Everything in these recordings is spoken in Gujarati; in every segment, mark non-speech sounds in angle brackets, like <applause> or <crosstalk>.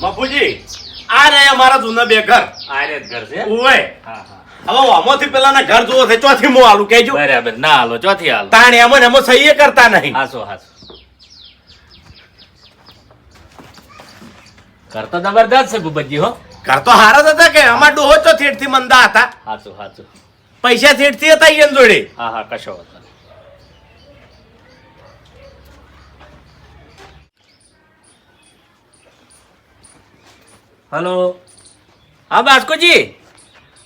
બાપુજી આ રે અમારા જૂના બે ઘર. આરે જ ઘર છે? ઓય હા હા. હવે આમાંથી પેલાના ઘર જોવો છે ચોથી મો આલું કેજો બરાબર. ના હાલો ચોથી હાલો તાણ એમ ને એમાં સહી કરતા નહીં. હાસો હાસો. ઘર તો જબરદસ્ત છે ભૂપતજી હો. ઘર તો હારા જ હતા કે અમાર ડોહો ચોથી થી મંદા હતા. હાચું હાચું પૈસા થી હતા ઈયન જોડે. હા હા કશો વાંધો હલો. હા બાસ્કોજી.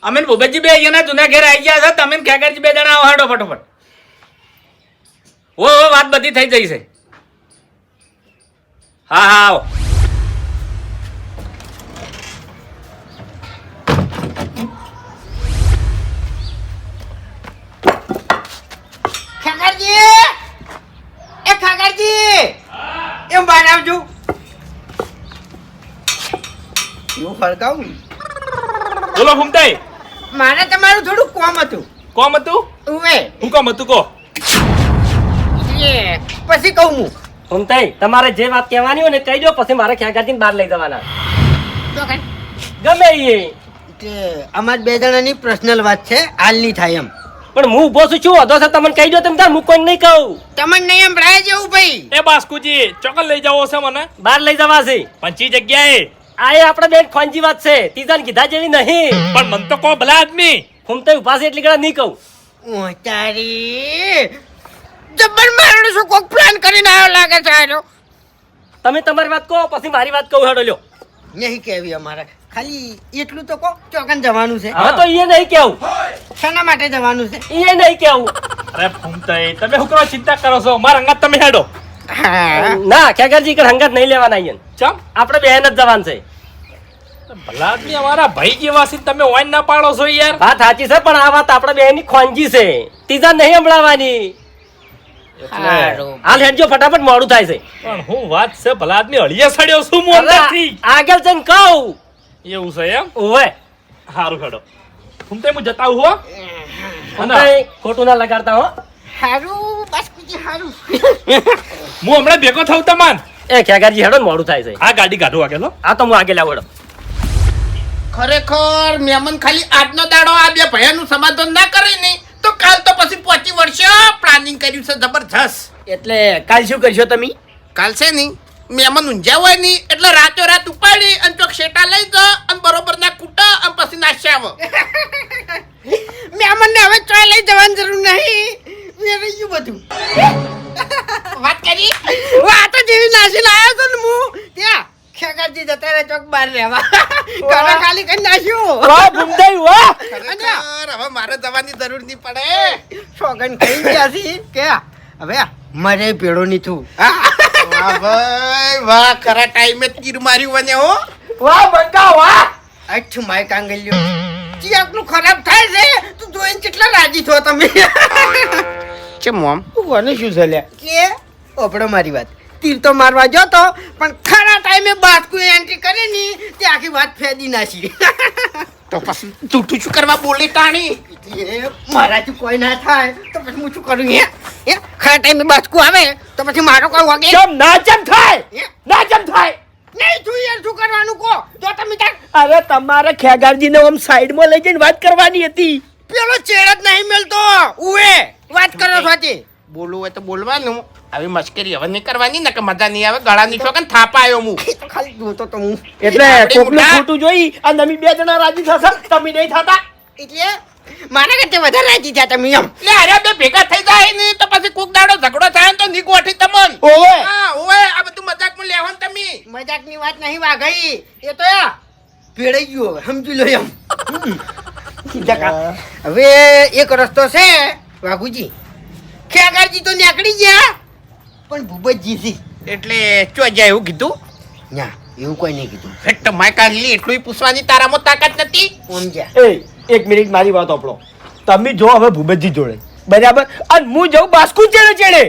અમે ને ભૂપતજી બે અહીંયાના જૂના ઘેર આવી ગયા છે. તમે ખેગરજી ખેકરજી બે જણા આવો હાડો ફટોફટ. ઓ ઓ વાત બધી થઈ જઈ છે. હા હા આવો. ખાગરજી એ ખાગરજી એમ બહાર એવું ફરકાવું? બોલો હુમતાઈ. મારે તમારું થોડું કોમ હતું. કોમ હતું? ઉવે. હું કોમ હતું કો એ પછી કહું હું. સુનતાઈ તમારે જે વાત કહેવાની હોય ને કહી દો પછી મારે ખ્યાગાથી બહાર લઈ જવાના. તો કાંઈ. ગમે એ તે અમાર બે જણાની પર્સનલ વાત છે હાલની થાય એમ. પણ હું ઊભો છું છું અધો છે? તમને કહી દો તમે તાર હું કોઈ નહીં કહું. તમને નહીં એમ રાય જેવું ભાઈ. એ બાસ્કુજી ચોકલ લઈ જાવો છે મને. બહાર લઈ જવા છે પંચી જગ્યાએ. આ એ આપણે બેન ખોંજી વાત છે. તીજાને કીધા જેવી નહીં. પણ મન તો કો ભલા આદમી. હું તો ઊભા છે એટલી ઘણા નહીં કહું. ઓ તારી જબ્બર મારણો શું કોક પ્લાન કરીને આવ્યો લાગે છે આનો તમે તમારી વાત કહો પછી મારી વાત કહું હેડો લ્યો. નહીં કેવી અમારે. ખાલી એટલું તો કહો ચોકન જવાનું છે. હા તો એ નહીં કેવું શાના માટે જવાનું છે? એ નહીં કેવું અરે ફૂમતાઈ તમે હું કરવા ચિંતા કરો છો. મારા અંગાત તમે હેડો. ના ખેગરજી કર હંગાત નહીં લેવાના અહીંયા. ચમ? આપણે બેન જ જવાનું છે. ભલા અમારા ભાઈ જેવા છે તમે વાઈન ના પાડો છો યાર. વાત સાચી છે પણ આ વાત આપણે બેની ની ખોંજી છે. તીજા નહીં સંભળાવાની. હાલ. હેડજો ફટાફટ મોડું થાય છે. પણ હું વાત છે ભલા આદમી હળિયા સડ્યો છું હું નથી આગળ જઈને કહું. એવું છે એમ? ઓવે સારું હું તે હું જતા હો. અને ખોટું ના લગાડતા હો. હારું બસ કુજી હારું. હું હમણાં ભેગો થઉં તમાન. એ ખેગાજી હેડો ને મોડું થાય છે. આ ગાડી કાઢો આગળ આ તો હું આગળ લાવો હેડો. ખરેખર મેમન ખાલી આજનો દાડો આ બે ભયાનું સમાધાન ના કરે નહીં તો કાલ તો પછી પહોંચી વર્ષે પ્લાનિંગ કર્યું છે જબરજસ્ત. એટલે કાલ શું કરશો તમે? કાલ છે નહીં મેમન ઊંઝા હોય નહીં એટલે રાતો રાત ઉપાડી અને ચોક શેટા લઈ જ અને બરોબર ના કૂટા અને પછી નાશ્યા આવો. <laughs> મેમન ને હવે ચોય લઈ જવાની જરૂર નહીં. મેં ગયું બધું. વાત કરી? વાત જેવી નાસી લાયો તો ને હું. ત્યાં. ખેગાજી જતા રહે ચોક બહાર રહેવા. ઘરે ખાલી કરી નાખ્યું. વાહ ભૂમતાઈ વાહ. હવે મારે જવાની જરૂર નહીં પડે. સોગન ખાઈ ગયા છે કે હવે મારે પેડો નહીં થયું વાહ ભાઈ વાહ ખરા ટાઈમે તીર માર્યું મને હો. વાહ બંકા વાહ. અચ્છું માય કાંગલ્યો. જી આપનું ખરાબ થાય છે તું જોઈને કેટલા રાજી છો તમે. છે મોમ. કોને શું ચાલ્યા કે? ઓપડો મારી વાત. તીર તો મારવા જતો પણ ખરા ટાઈમે બાતકુ એન્ટ્રી કરે ની તે આખી વાત ફેદી નાખી. તો પછી તું શું કરવા બોલે તાણી મારાથી કોઈ ના થાય. તો પછી હું શું કરું? હે? હે? ખરા ટાઈમે બાતકુ આવે તો પછી મારો કોઈ વાગે? કેમ? ના જમ થાય? ના જમ થાય? નહીં તું યાર શું કરવાનું કહો? જો તમે અરે તમારે ખેગારજીને આમ સાઈડમાં લઈ જઈને વાત કરવાની હતી. પેલો ચેડ જ નહીં મળતો. ઉવે વાત કરો છો તે બોલવું હોય તો બોલવાનું. આવી મશ્કરી હવે નહીં કરવાની ને કે મજા નહીં આવે ગળાની કે થાપા આવ્યો હું ખાલી જોતો તો હું એટલે કોકનું ખોટું જોઈ અને તમે બે જણા રાજી થશે? તમે નહીં થતા? એટલે મારા કરતા વધારે રાજી થયા તમે એમ. લે અરે બે ભેગા થઈ જાય ને તો પછી કોક દાડો ઝઘડો થાય તો ની ગોઠી તમન. ઓવે. હા ઓવે આ બધું મજાકમાં લેવાનું તમે. મજાકની વાત નહીં વાઘઈ. એ તો યા ભેળાઈ ગયો હવે સમજી લો એમ. હવે એક રસ્તો છે વાઘુજી. ખેગારજી તો નીકળી ગયા. પણ ભૂપતજી થી એટલે ચો જાય એવું કીધું? ના એવું કોઈ નહીં કીધું. ફેક્ટ માયકા કાઢલી એટલું પૂછવાની તારામાં તાકાત નથી? સમજ્યા એ એક મિનિટ મારી વાત આપણો તમે જો હવે ભૂપતજી જોડે. બરાબર? અને હું જઉં બાસ્કુ ચેડે ચેડે.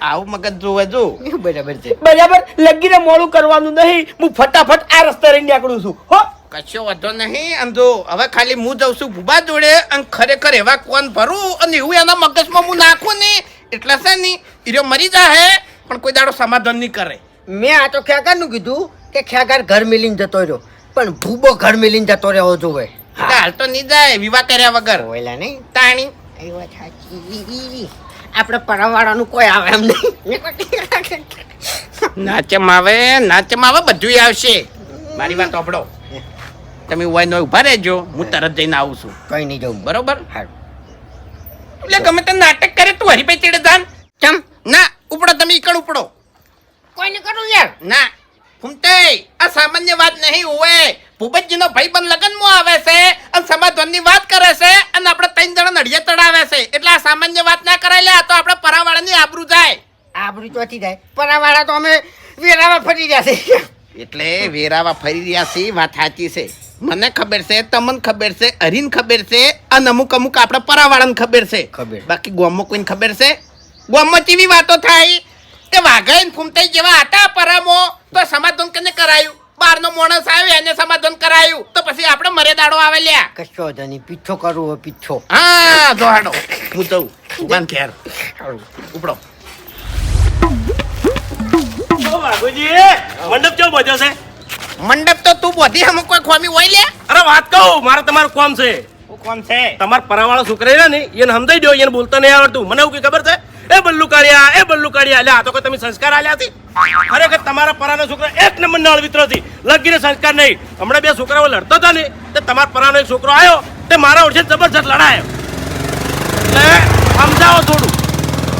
આવું મગજ જોવે જો બરાબર છે. બરાબર? લગીને મોડું કરવાનું નહીં. હું ફટાફટ આ રસ્તે રહીને નીકળું છું. હો? કશો વાંધો નહીં આમ જો હવે ખાલી હું જઉં છું ભૂબા જોડે અને ખરેખર એવા કોણ ભરું અને એવું એના મગજમાં હું નાખું ને એટલે છે ને હીરો મરી જાહે પણ કોઈ દાડો સમાધાન નહીં કરે. મેં આ તો ખેગારનું કીધું કે ખેગાર ઘર મિલીને જતો રહ્યો. પણ ભૂબો ઘર મિલીને જતો રહ્યો જોવે હાલ તો નહીં જાય વિવાહ કર્યા વગર. ઓયલા નહીં. તાણી. એ વાત સાચી. આપણે પરવાળાનું કોઈ આવે એમ નહીં. નાચમ આવે નાચમ આવે બધું આવશે. મારી વાત સાંભળો. તમે હોય નો ઊભા રહેજો હું તરત જઈને આવું છું. કઈ નહીં જવું. બરોબર? હારું. એટલે ગમે તે નાટક કરે તું હરી તેડે જાન. ચમ ના ઉપડો તમે ઈકડ ઉપડો. કોઈને કરું યાર? ના. ફૂમતે આ સામાન્ય વાત નહીં હોય ભૂપતજીનો પણ લગ્નમાં આવે છે અને સમાધાનની વાત કરે છે અને આપણે ત્રણ જણા નડિયા ચડાવે છે. એટલે આ સામાન્ય વાત ના કરાય લે આ તો આપણે પરાવાળાની આબરૂ જાય. આબરૂ ચોથી જાય. પરાવાળા તો અમે વેરાવા ફરી રહ્યા છે એટલે વેરાવા ફરી રહ્યા છે વાત સાચી છે. મને ખબર છે તમને ખબર છે હરીને ખબર છે અને અમુક અમુક આપણે પરાવાળાને ખબર છે. ખબર. બાકી ગોમમાં કોઈને ખબર છે? ગોમમાં કેવી વાતો થાય? કે વાઘાઈ ફૂમતાઈ જેવા હતા પરામો તો સમાધાન કને કરાયું? બારનો માણસ આવ્યો એને સમાધાન કરાયું. તો પછી આપણે મરે દાડો આવે લ્યા કશો જની પીછો કરવો પીછો. હા જોહાડો હું જઉં. ઉભાન ઘેર. ઉપડો. ઓ વાઘુજી મંડપ કેવો બધો છે? મંડપ તો તું બધી અમુક કોઈ ખોમી હોય લે? અરે વાત કહું મારે તમારું કોમ છે. કોમ છે? તમાર પરાવાળો છોકરા ને એને સમજાઈ દો એને બોલતો નહીં આવડતું. મને એવું કઈ ખબર છે? એ બલ્લુ કાઢ્યા એ બલ્લુ કાઢ્યા એટલે આ તો કોઈ તમે સંસ્કાર આલ્યા છે? ખરેખર તમારા પરાનો છોકરા એક નંબર નાળ અળવિત્રો છે. લગીને સંસ્કાર નહીં. હમણાં બે છોકરાઓ લડતા હતા ને તે તમારા પરાનો એક છોકરો આવ્યો તે મારા ઓળખે જબરજસ્ત લડાયો. એટલે સમજાવો થોડું.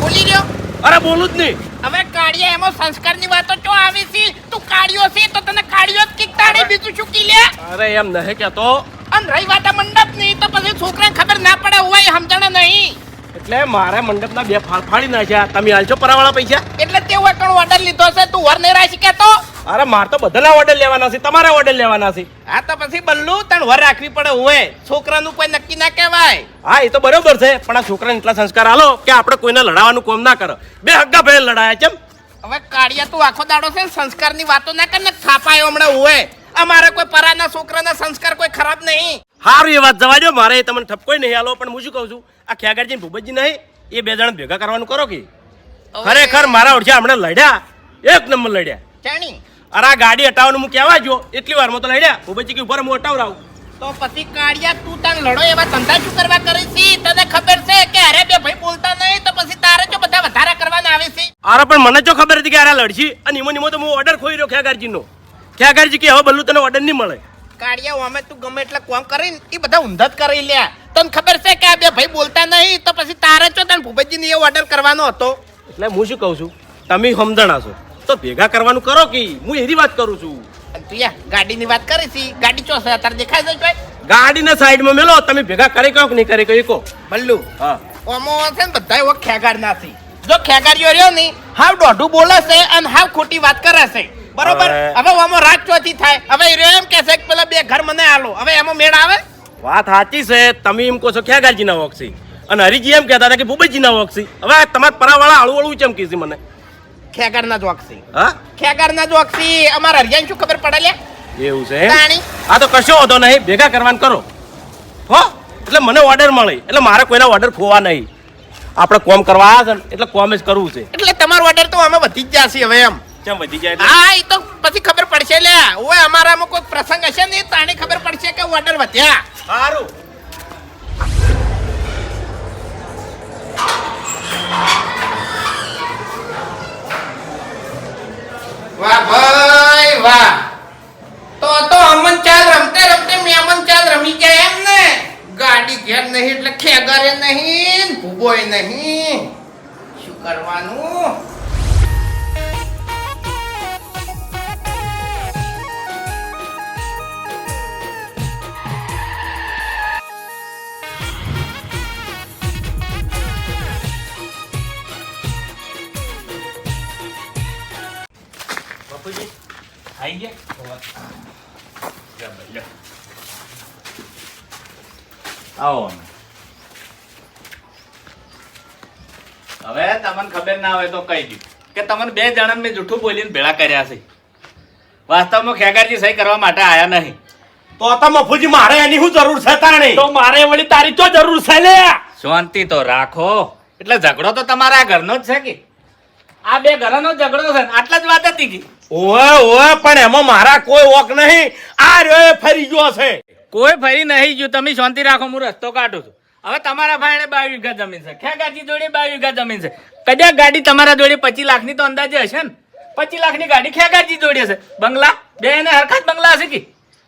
બોલી રહ્યો અરે બોલું જ નહીં. હવે કાળિયા એમાં સંસ્કારની વાતો ચો આવી છે? તું કાળિયો છે તો તને કાળિયો જ કીકતાડે બીજું શું કી લે? અરે એમ નહીં કહેતો. અને રહી વાત મંડપ નહીં તો પછી છોકરાને ખબર ના પડે હોય સમજણ નહીં. એટલે મારા મંડપના બે ફાળ ફાડી નાખ્યા. તમે હાલશો પરાવાળા પૈસા? એટલે તે હોય ઓર્ડર લીધો છે તું વર નહીં રાખી કેતો? અરે માર તો બધાના ઓર્ડર લેવાના છે તમારા ઓર્ડર લેવાના છે. હા તો પછી બલ્લુ તણ વર રાખવી પડે હોય છોકરાનું કોઈ નક્કી ના કહેવાય. હા એ તો બરોબર છે પણ આ છોકરાને એટલા સંસ્કાર આલો કે આપણે કોઈને લડાવવાનું કોમ ના કરો. બે હગ્ગા ભાઈ લડાયા કેમ હવે કાળિયા તું આખો દાડો છે સંસ્કારની વાતો ના કર ને થાપાયો હમણાં હોય અમારા કોઈ પરાના છોકરાના સંસ્કાર કોઈ ખરાબ નહીં. સારું એ વાત જવા દો મારે તમને ઠપકોય નહીં આલો પણ હું શું કહું છું? આ ખ્યાગરજી ભૂપતજી નહીં એ બે જણા ભેગા કરવાનું કરો કે? ખરેખર મારા ઓળખ્યા હમણાં લડ્યા એક નંબર લડ્યા. અરે આ ગાડી હટાવવાનું હું કહેવા જો એટલી વારમાં તો લડ્યા. ભૂપતજી કે ઉપર હું હટાવરાવું તો પછી કાળિયા તું તને લડો એવા ધંધા શું કરવા કરે છે? તને ખબર છે કે અરે બે ભાઈ બોલતા નહીં તો પછી તારે જો બધા વધારા કરવાના આવે છે? અરે પણ મને જો ખબર હતી કે અરે લડશી? અને નિમો નિમો તો હું ઓર્ડર ખોઈ રહ્યો ખ્યાગારજીનો ખ્યાગરજી કે હવે બલ્લુ તને ઓર્ડર નહીં મળે. કાળિયા અમે તું ગમે એટલે કોમ કરીને એ બધા ઊંધા જ કરી લ્યા તને ખબર છે કે આ બે ભાઈ બોલતા નહીં? તો પછી તારે જો તને ભૂપતજીને એ ઓર્ડર કરવાનો હતો? એટલે હું શું કહું છું? તમે સમજણા છો. તો ભેગા કરવાનું કરો કે હું એની વાત કરું છું. તું યા ગાડીની વાત કરી છે. ગાડી ચો છે? અત્યારે દેખાય છે કોઈ? ગાડીને સાઈડમાં મેલો. તમે ભેગા કરી કહો કે નહીં કરી કહો? એકો બલ્લુ હા. ઓમો છે ને બધા એવો ખેગાર નથી. જો ખેગારીઓ રહ્યો નહીં હાવ દોઢું બોલે છે અને હાવ ખોટી વાત કરે છે. બરોબર? હવે- આમાં ઓમો રાત ચોથી થાય. હવે એ એમ કે છે કે પેલા બે ઘર મને આલો. હવે એમાં મેળ આવે? વાત સાચી છે. તમે એમ કહો છો ખ્યાગારજીના વોક્ષી અને હરિજી એમ કહેતા હતા કે ભૂપતજીના વોક્ષી હવે તમારા પરાવાળા આળુ આળું ચમ કીધી મને? ખેગર ના જોકસી હા? ખેગર ના જોકસી અમારા હરિયાને શું ખબર પડે લે? એવું છે આ તો કશો વાંધો નહીં. ભેગા કરવાનું કરો. હો? એટલે મને ઓર્ડર મળે. એટલે મારે કોઈના ઓર્ડર ખોવા નહીં. આપણે કોમ કરવા આવ્યા છે એટલે કોમ જ કરવું છે. એટલે તમારો ઓર્ડર તો અમે વધી જ જશે હવે એમ. કેમ વધી જાય હા એ તો પછી ખબર પડશે લે. ઓય અમારામાં કોઈ પ્રસંગ હશે ને તાણી ખબર પડશે કે ઓર્ડર વધ્યા. સારું. વાહ ભાઈ વાહ. તો તો અમન ચાલ રમતે રમતે મેમન ચાલ રમી ગયા એમ ને. ગાડી ઘેર નહીં એટલે ખેગરે નહીં ભૂબોય નહીં. શું કરવાનું? ના હોય તો કહી દીધું કે તમને બે જણા મેં જૂઠું બોલીને ભેળા કર્યા છે. વાસ્તવમાં ખેગારજી સહી કરવા માટે આયા નહીં. તો તો મફુજી મારે એની શું જરૂર છે તાણે? તો મારે વળી તારી તો જરૂર છે લે? શાંતિ તો રાખો. એટલે ઝઘડો તો તમારા ઘરનો જ છે કે? આ બે ઘરનો ઝઘડો છે આટલા જ વાત હતી કે? ઓવે ઓવે પણ એમાં મારા કોઈ ઓક નહીં. આ રહ્યો ફરી ગયો છે. કોઈ ફરી નહીં ગયું. તમે શાંતિ રાખો હું રસ્તો કાઢું છું. હવે તમારા ભાઈને બાવીસ વીઘા જમીન છે. ખેગાજી જોડે બાવીસ વીઘા જમીન છે? કદાચ ગાડી તમારા જોડે પચીસ લાખની તો અંદાજે હશે ને? પચીસ લાખની ગાડી ખેગાજી જોડે છે બંગલા? બે ને હરખા જ બંગલા હશે કે?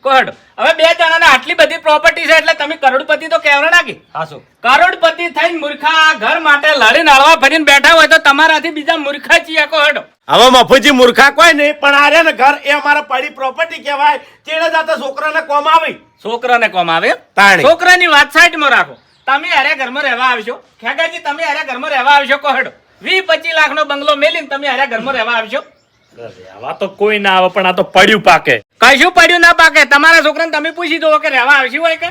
કોહડ. હવે બે જણાને આટલી બધી પ્રોપર્ટી છે એટલે તમે કરોડપતિ તો કહેવાના નાખી હાસો કરોડપતિ થઈને મૂર્ખા આ ઘર માટે લડીને હળવા ફરીને બેઠા હોય તો તમારાથી બીજા મૂર્ખા છીએ કોહડ. હવે મફુજી મૂર્ખા કોઈ નહીં પણ આ ને ઘર એ અમારા પડી પ્રોપર્ટી કહેવાય. તેણે જાતે છોકરાને કોમ આવી? છોકરાને કોમ આવે? છોકરાની વાત સાઈડમાં રાખો. તમે અરે ઘરમાં રહેવા આવશો ખેગાજી તમે અરે ઘરમાં રહેવા આવશો કોહડો. વી પચીસ લાખનો બંગલો મેલીને તમે અરે ઘરમાં રહેવા આવશો આવા તો કોઈ ના આવે પણ આ તો પડ્યું પાકે. કશું પડ્યું ના પાકે. તમારા છોકરાને તમે પૂછી દો કે રહેવા આવશી હોય કે?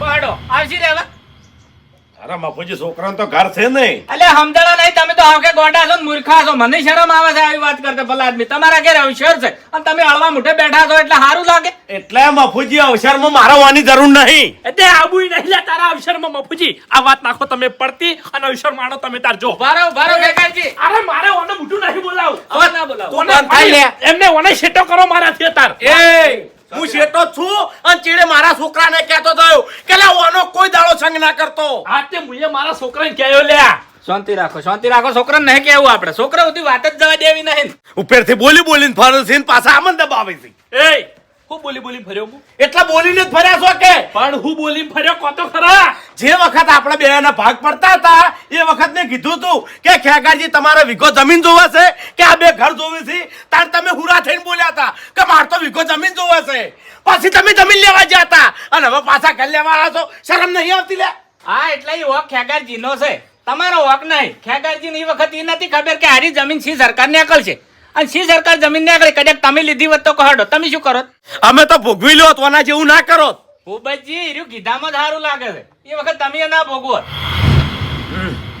કોહડો આવશી રહેવા? અરે મફુજી છોકરા તો ઘર છે નહીં. અલે સમજણા નહીં તમે તો આવકે ગોડા છો ને મૂર્ખા છો. મને શરમ આવે છે આવી વાત કરતા ભલા આદમી. તમારા ઘેર અવસર છે અને તમે હળવા મુઠે બેઠા છો એટલે સારું લાગે. એટલે મફુજી અવસરમાં મારા હોવાની જરૂર નહીં. એટલે આબુ નહીં લે તારા અવસરમાં મફુજી. આ વાત નાખો તમે પડતી અને અવસર માણો તમે તાર જો. ભારો ભારો ખેગાજી અરે મારે ઓને મોઢું નહીં બોલાવ. હવે ના બોલાવો. એમને ઓને શેટો કરો મારાથી તાર એ હું શેઠો છું અને ચીડે મારા છોકરાને કહેતો થયો કે લે ઓનો કોઈ દાડો સંગ ના કરતો. આજે તે મુએ મારા છોકરાને કહ્યો લ્યા. શાંતિ રાખો શાંતિ રાખો. છોકરાને નહીં કેવું આપણે. છોકરા સુધી વાત જ જવા દેવી નહીં. ઉપરથી બોલી બોલીને ફરે છે પાછા આમન દબાવે છે. એ હું બોલી બોલી ફર્યો હું એટલા બોલીને જ ફર્યા છો કે? પણ હું બોલી ફર્યો કોતો ખરા? જે વખત આપણે બે ના ભાગ પડતા હતા એ વખત મેં કીધું તું કે ખેગારજી તમારે વીઘો જમીન જોવે છે કે આ બે ઘર જોવે છે? તાર તમે હુરા થઈને બોલ્યા હતા કે માર તો વિઘો જમીન જોવે છે. પછી તમે જમીન લેવા ગયા હતા. અને હવે પાછા ઘર લેવા આવ્યા છો. શરમ નહીં આવતી લે? હા એટલે એ વખત ખેગારજી નો છે. તમારો વોક નહીં. ખેગારજી એ વખત એ નથી ખબર કે હારી જમીન સી સરકાર ને અકલ છે અને સી સરકાર જમીન ને આગળ કદાચ તમે લીધી હોત તો કહો તમે શું કરો? અમે તો ભોગવી લો તો આના જેવું ના કરો ભૂપતજી એર્યું કીધામાં સારું લાગે છે. એ વખત તમે ના ભોગવો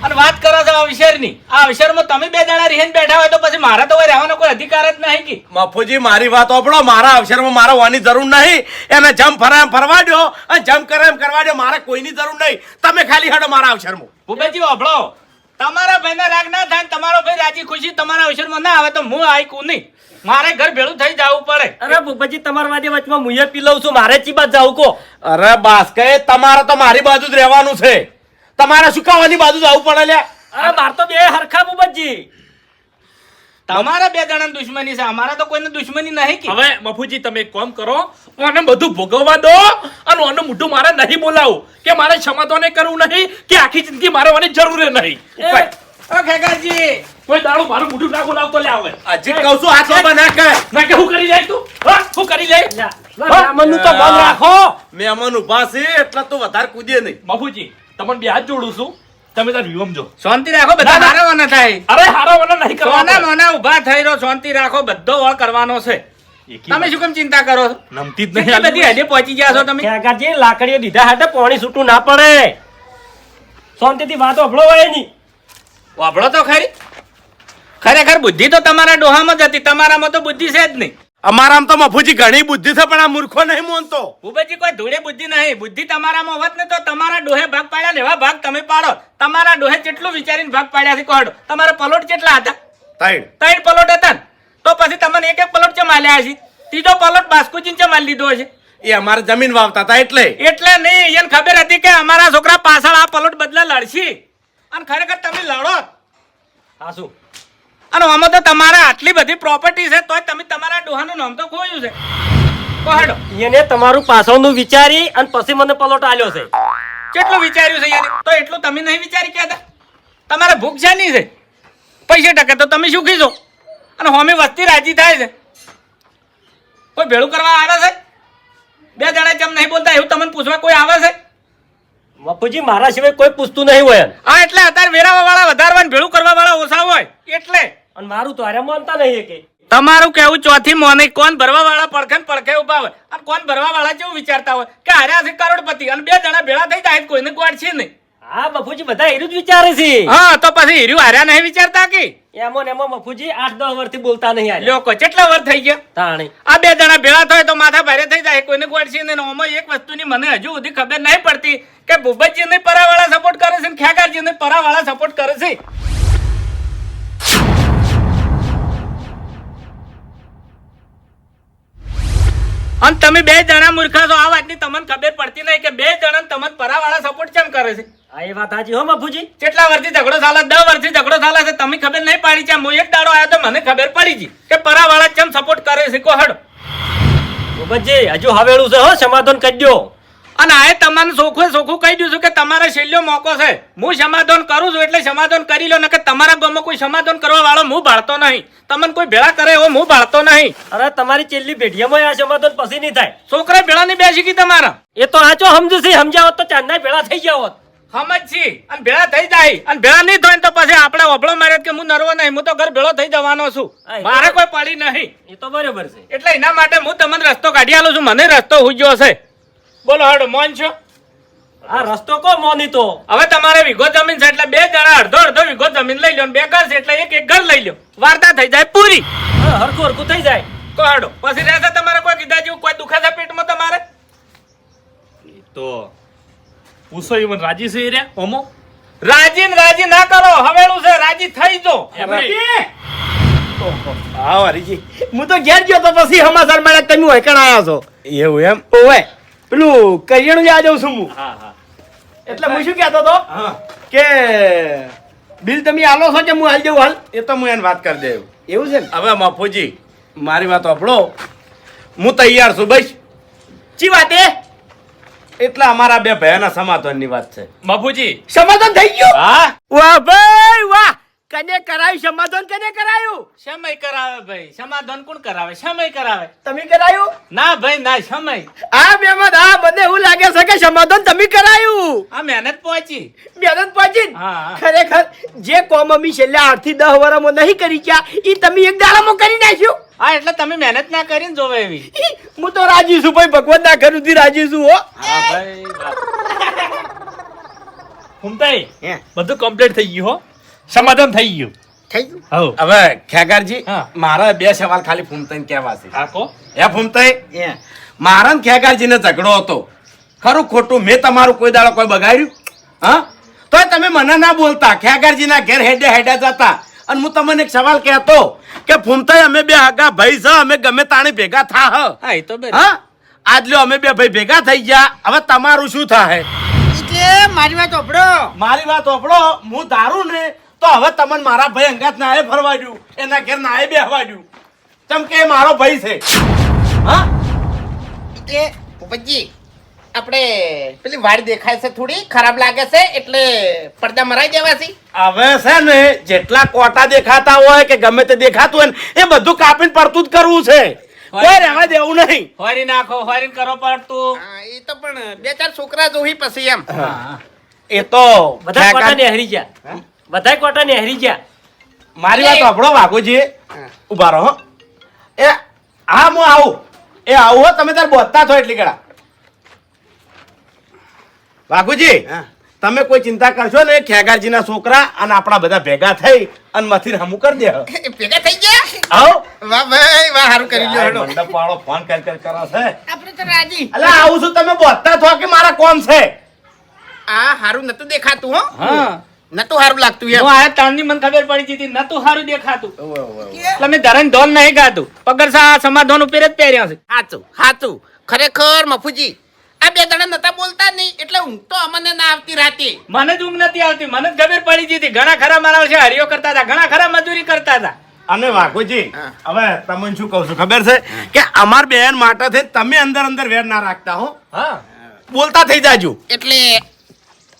અને વાત કરો છો અવસરની આ અવસરમાં તમે બે જણા રહીને બેઠા હોય તો પછી મારા તો રહેવાનો કોઈ અધિકાર જ નહીં કે. મફુજી મારી વાત ઓપડો મારા અવસરમાં મારા હોવાની જરૂર નહીં. એને જમ ફરા એમ ફરવા દો અને જમ કરે એમ કરવા દો મારે કોઈની જરૂર નહીં. તમે ખાલી હડો મારા અવસરમાં. ભૂપતજી વાપડો તમારા ભાઈને રાગ ના થાય ને તમારો ભાઈ રાજી ખુશી તમારા અવસરમાં ના આવે તો હું આઈકું નહીં. મારે ઘર ભેળું થઈ જવું પડે. અરે ભૂપતજી તમારા વાદે વચમાં મુએ પી લઉં છું મારે ચી બાદ જાવું કો અરે બાસ કે તમારે તો મારી બાજુ જ રહેવાનું છે. તમારે શું બાજુ જવું પડે લ્યા? અરે માર તો બે હરખા ભૂપતજી. તમારા બે જણા દુશ્મની છે અમારા તો કોઈને દુશ્મની નહીં કે. હવે મફુજી તમે એક કામ કરો ઓને બધું ભોગવવા દો અને ઓનું મોઢું મારે નહીં બોલાવું કે મારે ક્ષમાતોને કરવું નહીં કે આખી જિંદગી મારે ઓની જરૂર નહીં. ઓ ખેગાજી. કોઈ દાડો મારું મોઢું ના બોલાવતો લે આવે આજે કહું છું હાથ બાબા ના ના કે હું કરી જાય તું? હા હું કરી જાય? બ્રાહ્મણનું તો મન રાખો. મહેમાન ઊભા છે એટલે તો વધારે કૂદે નહીં. મફુજી તમને બે હાથ જોડું છું. તમે તાર વિવમ જો. શાંતિ રાખો બધા. હારા વાના થાય. અરે હારા વાળા નહીં સોના કરવા મોના ઊભા થઈ રહ્યો શાંતિ રાખો બધો વળ કરવાનો છે. તમે શું કેમ ચિંતા કરો નમતી જ કેટલી બધી નહીં હદે પહોંચી ગયા છો તમે? કાકાજી લાકડીઓ દીધા હાટે પાણી છૂટું ના પડે. શાંતિથી વાતો અભળો હોય નહીં વાપડો તો ખરી. ખરેખર બુદ્ધિ તો તમારા ડોહામાં જ હતી. તમારામાં તો બુદ્ધિ છે જ નહીં. અમારામાં તો મફુજી ઘણી બુદ્ધિ છે પણ આ મૂર્ખો નહીં મોનતો. ભૂપેજી કોઈ ધૂળે બુદ્ધિ નહીં. બુદ્ધિ તમારામાં હોત ને તો તમારા ડોહે ભાગ પાડ્યા ને એવા ભાગ તમે પાડો. તમારા ડોહે કેટલું વિચારીને ભાગ પાડ્યા છે કોડો તમારા પલોટ કેટલા હતા. ત્રણ. ત્રણ પલોટ હતા તો પછી તમને એક એક પલોટ ચમ આલ્યા હશે ત્રીજો પલોટ બાસ્કુચીન ચમ આલી લીધો હશે એ અમારે જમીન વાવતા હતા એટલે. એટલે નહીં એને ખબર હતી કે અમારા છોકરા પાછળ આ પલોટ બદલા લડશી. અને ખરેખર તમે લડો. હા શું? અને આમાં તો તમારા આટલી બધી પ્રોપર્ટી છે તોય તમે તમારા ડોહાનું નામ તો ખોયું છે. કોહડો એને તમારું પાછળનું વિચારી અને પછી મને પલોટ આલ્યો છે. કેટલું વિચાર્યું છે યાર તો એટલું તમે નહીં વિચારી કહેતા. તમારે ભૂખ છે નહીં છે. પૈસે ટકે તો તમે શું છો અને હોમી વસ્તી રાજી થાય છે. કોઈ ભેળું કરવા આવે છે? બે જણા કેમ નહીં બોલતા એવું તમને પૂછવા કોઈ આવે છે? બાપુજી મારા સિવાય કોઈ પૂછતું નહીં હોય હા એટલે અત્યારે વેરાવા વાળા વધારવા ભેળું કરવા વાળા ઓછા હોય. એટલે. અને મારું તો હારે માનતા નહીં કે તમારું કેવું ચોથી મોને કોણ ભરવા વાળા પડખે પડખે ઊભા હોય? અને કોણ ભરવા વાળા કેવું વિચારતા હોય? કે હાર્યા છે કરોડપતિ અને બે જણા ભેળા થઈ જાય કોઈને ગોળ છે નહીં. હા બાપુજી બધા હીરું જ વિચારે છે. હા તો પછી હીરું હાર્યા નહીં વિચારતા કે? એમો ને એમો બાપુજી આઠ દસ વર્ષથી બોલતા નહીં આલ્યા લોકો કેટલા વર્ષ થઈ ગયા? તાણી. આ બે જણા ભેળા થાય તો માથા ભારે થઈ જાય કોઈને ગોળશે નહીં. ને એક વસ્તુની મને હજુ સુધી ખબર નહીં પડતી કે ભૂપતજીને પરાવાળા સપોર્ટ કરે છે ને ખ્યાગારજીને પરાવાળા સપોર્ટ કરે છે. અને તમે બે જણા મૂર્ખા છો. આ વાતની તમને ખબર પડતી નહીં કે બે જણા તમને પરાવાળા સપોર્ટ કેમ કરે છે? આ એ વાત સાચી હો બાપુજી. કેટલા વર્ષથી ઝઘડો ચાલે દસ વર્ષથી ઝઘડો ચાલે છે. તમે ખબર નહીં પાડી છે? હું એક દાડો આવ્યો તો મને ખબર પડી ગઈ કે પરાવાળા કેમ સપોર્ટ કરે છે? કો હડ. ભૂપતજી હજુ હવેળું છે હો સમાધાન કરી દો અને આ તમને સોખું સોખું કહી દઉં છું કે તમારે છેલ્લો મોકો છે. હું સમાધાન કરું છું એટલે સમાધાન કરી લો ને કે તમારા ગામમાં કોઈ સમાધાન કરવા વાળો હું ભાળતો નહીં. તમને કોઈ ભેળા કરે એવો હું ભાળતો નહીં. અરે તમારી છેલ્લી પેઢીમાં આ સમાધાન પછી નહીં થાય. છોકરા ભેળા નહીં બેસી ગઈ તમારા. એ તો આચો સમજશે સમજાવો તો ચાંદના ભેળા થઈ જાવ સમજ છી અને ભેળા થઈ જાય. અને ભેળા નહીં થાય તો પછી આપણે ઓભળો મારે કે હું નરવો નહીં હું તો ઘર ભેળો થઈ જવાનો છું. મારે કોઈ પડી નહીં. એ તો બરોબર છે. એટલે એના માટે હું તમને રસ્તો કાઢી આલું છું. મને રસ્તો હુજ્યો છે બોલો હડો મોન છો? આ રસ્તો કો મોની તો? હવે તમારે વીઘો જમીન છે એટલે બે જણા અડધો અડધો વીઘો જમીન લઈ લો બે ઘર છે એટલે એક એક ઘર લઈ લો વાર્તા થઈ જાય પૂરી. હરખું હરખું થઈ જાય. તો હડો પછી રહેશે તમારે કોઈ કીધા જેવું કોઈ દુખે છે પેટમાં તમારે? તો પૂછો ઈવન મને રાજી છે રે ઓમો? રાજી ને રાજી ના કરો હવેળું છે રાજી થઈ જો. હા હરીજી હું તો ઘેર ગયો તો પછી સમાચાર મળે તમે કણ આવ્યા છો. એવું એમ? ઓવે. પેલું કરિયાણું લેવા જાઉં છું હું. એટલે હું શું કહેતો હતો હા. કે બિલ તમે આલો છો કે હું હાલ જાઉં હાલ. એ તો હું એને વાત કરી દઉં. એવું છે ને? હવે મફુજી મારી વાત આપણો હું તૈયાર છું બસ. ચી વાત એ? એટલે અમારા બે ભયાના સમાધાનની વાત છે. બાપુજી. સમાધાન થઈ ગયું? હા. વાહ ભાઈ વાહ કને કરાયું સમાધાન કને કરાયું? સમય કરાવે ભાઈ. સમાધાન કોણ કરાવે? સમય કરાવે. તમે કરાયું? ના ભાઈ ના સમય. આ બેમાં આ મને એવું લાગે છે કે સમાધાન તમે કરાયું. આ મહેનત પહોંચી. મહેનત પહોંચી. ખરેખર જે કોમ અમે છેલ્લા આઠથી દસ વર્ષમાં નહીં કરી ગયા એ તમે એક દાડામાં કરી નાખ્યું. હા એટલે તમે મહેનત ના કરીને જોવે એવી. હું તો રાજી છું ભાઈ ભગવાન ના ઘર સુધી રાજી છું હો. હા ભાઈ હુમતાઈ <laughs> હે. બધું કમ્પ્લીટ થઈ ગયું હો. સમાધાન થઈ ગયું. થઈ ગયું? હવે ખેગારજી હા. મારા બે સવાલ ખાલી ફૂમતાઈ કહેવા છે. એ ફૂમતાઈ? હે. મારા ને ખેગારજીને ઝઘડો હતો. ખરું ખોટું? મેં તમારું કોઈ દાડો કોઈ બગાડ્યું? હા? તોય તમે મને ના બોલતા. ખેગારજીના ઘેર હેડે હેડે જતા. અને હું તમને એક સવાલ કહેતો કે ફૂમતાઈ અમે બે આગા ભાઈ છે અમે ગમે તાણે ભેગા થા હ. હા એ તો બે હા? આજ લ્યો અમે બે ભાઈ ભેગા થઈ ગયા. હવે તમારું શું થાય એટલે મારી વાત ઓપડો. મારી વાત ઓપડો. હું દારૂ ને તો હવે તમને મારા ભાઈ અંગાત નાએ ફરવાડ્યું એના ઘેર નાએ બેહવાડ્યું ચમ કે મારો ભાઈ છે. હા? એ ભૂપતજી આપણે પેલી વાડ દેખાય છે થોડી ખરાબ લાગે છે એટલે પડદા મરાઈ દેવા હવે છે ને જેટલા કોટા દેખાતા હોય કે ગમે તે દેખાતું હોય ને એ બધું કાપીને પડતું જ કરવું છે. કોઈ રહેવા દેવું નહીં. હોરી નાખો હોરી કરો પડતું. એ તો પણ બે ચાર છોકરા જોઈ પછી એમ. એ તો બધા કોટા નેહરી ગયા. બધા કોટા નેહરી ગયા. મારી વાત સાંભળો વાઘોજી ઊભા રહો. એ હા હું આવું. એ આવું હો તમે તાર બોલતા છો એટલી કડા વાઘુજી તમે કોઈ ચિંતા કરશો ને ખેગારજીના છોકરા અને આપણા બધા ભેગા થઈ અને મથી હમું કરી દે. <laughs> ભેગા થઈ ગયા? આવો. વાહ ભાઈ વાહ સારું કરી લ્યો હેડો. મંડપ વાળો ફોન કર કર કરો છે. આપણે તો રાજી. અલા આવું છું તમે બોલતા છો કે મારા કોમ છે? આ હારું નતું દેખાતું હો. હા. નતું સારું લાગતું એમ. આ તાણની મને ખબર પડી હતી નતું સારું દેખાતું. એટલે મેં ધરણ ધોન નહીં ગાતું પગર સા સમાધાન ઉપર જ પહેર્યા છે. હાચું હાચું. ખરેખર મફુજી આ બે જણા નતા બોલતા નહીં એટલે ઊંઘ તો અમને ના આવતી રાતે. મને જ ઊંઘ નથી આવતી મને જ ખબર પડી હતી. ઘણા ખરા મારા વર્ષે હરિયો કરતા હતા ઘણા ખરા મજૂરી કરતા હતા. અને વાઘુજી હવે તમને શું કહું છું ખબર છે કે અમાર બેન માટે તમે અંદર અંદર વેર ના રાખતા હો. હા. બોલતા થઈ જાજો. એટલે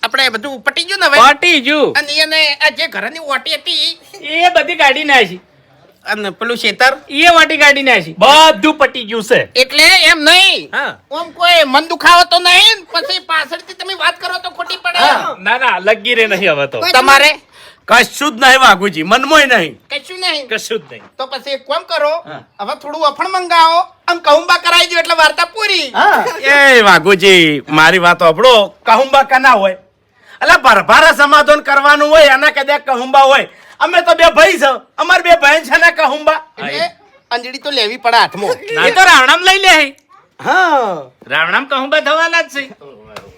આપણે બધું પટી ગયું ને હવે? પટી ગયું. અને એને આ જે ઘરની ઓટી હતી એ બધી કાઢી નાખી. અને પેલું શેતર? એ વાટી કાઢી નાખી. બધું પટી ગયું છે. એટલે એમ નહીં. હા. ઓમ કોઈ મન દુખાવો તો નહીં પછી પાછળથી તમે વાત કરો તો ખોટી પડે. ના ના લગી રે નહીં હવે તો. તમારે? કશું જ નહીં વાઘુજી મનમોય નહીં. કશું નહીં. કશું જ નહીં. તો પછી એક કામ કરો હવે થોડું અફણ મંગાવો આમ કહુંબા કરાવી દો એટલે વાર્તા પૂરી. એ વાઘુજી મારી વાત અપડો કહુંબા કના હોય? એટલે ભરભારા સમાધાન કરવાનું હોય એના કદાચ કહુંબા હોય. અમે તો બે ભાઈ છે. અમાર બે બહેન છે ને કહુંબા. એટલે તો લેવી પડે હાથમાં. <laughs> એ તો રાવણામ લઈ લે હા. રાવણામ કહું બા થવાના જ છે.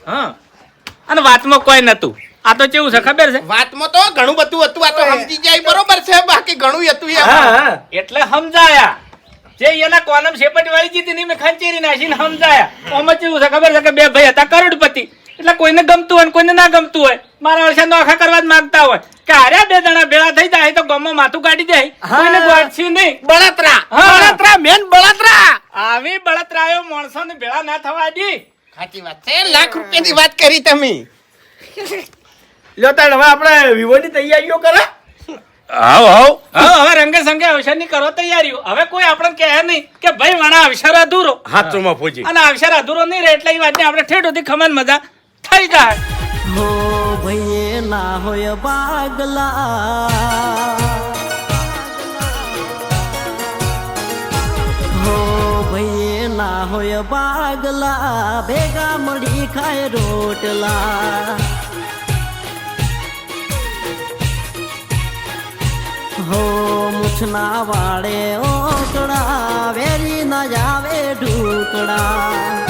હા. અને વાતમાં કોઈ નતું. આ તો કેવું છે ખબર છે? વાતમાં તો ઘણું બધું હતું. આ તો સમજી જાય બરોબર છે. બાકી ઘણું હતું હા એટલે સમજાયા. જે એના કોલમ શેપટ વાળી જીતી ની મેં ખંચેરી નાખીને સમજાયા. ઓમાં કેવું છે ખબર છે કે બે ભાઈ હતા કરોડપતિ. એટલે કોઈને ગમતું હોય કોઈને ના ગમતું હોય. મારા વર્ષે નોખા કરવા જ માંગતા હોય. કે હાર્યા બે જણા ભેળા થઈ જાય તો ગમો માથું કાઢી જાય કોઈને ગોઠ્યું નહીં. બળતરા. બળતરા મેન બળતરા. આવી બળતરાયો માણસોને ભેળા ના થવા દી. સાચી વાત છે. લાખ રૂપિયાની વાત કરી તમે. લ્યો તાણ હવે આપણે વિવોની તૈયારીઓ કરે. આવ આવ હા હવે રંગે સંગે અવસરની કરો તૈયારીઓ. હવે કોઈ આપણને કહે નહીં કે ભાઈ વણા અવસર અધૂરો. હાથમાં ફોજી અને અવસર અધૂરો નહીં રહે એટલે એ વાતની આપણે ઠેઠ સુધી ખમણ મજા. થઈ જાય. હો ભઈએ ના હોય પાગલા હો ભઈએ ના હોય પાગલા ભેગા મળી ખાય રોટલા. હો મુછના વાળે ઓકડા વેરી ના જાવે ઢુકડા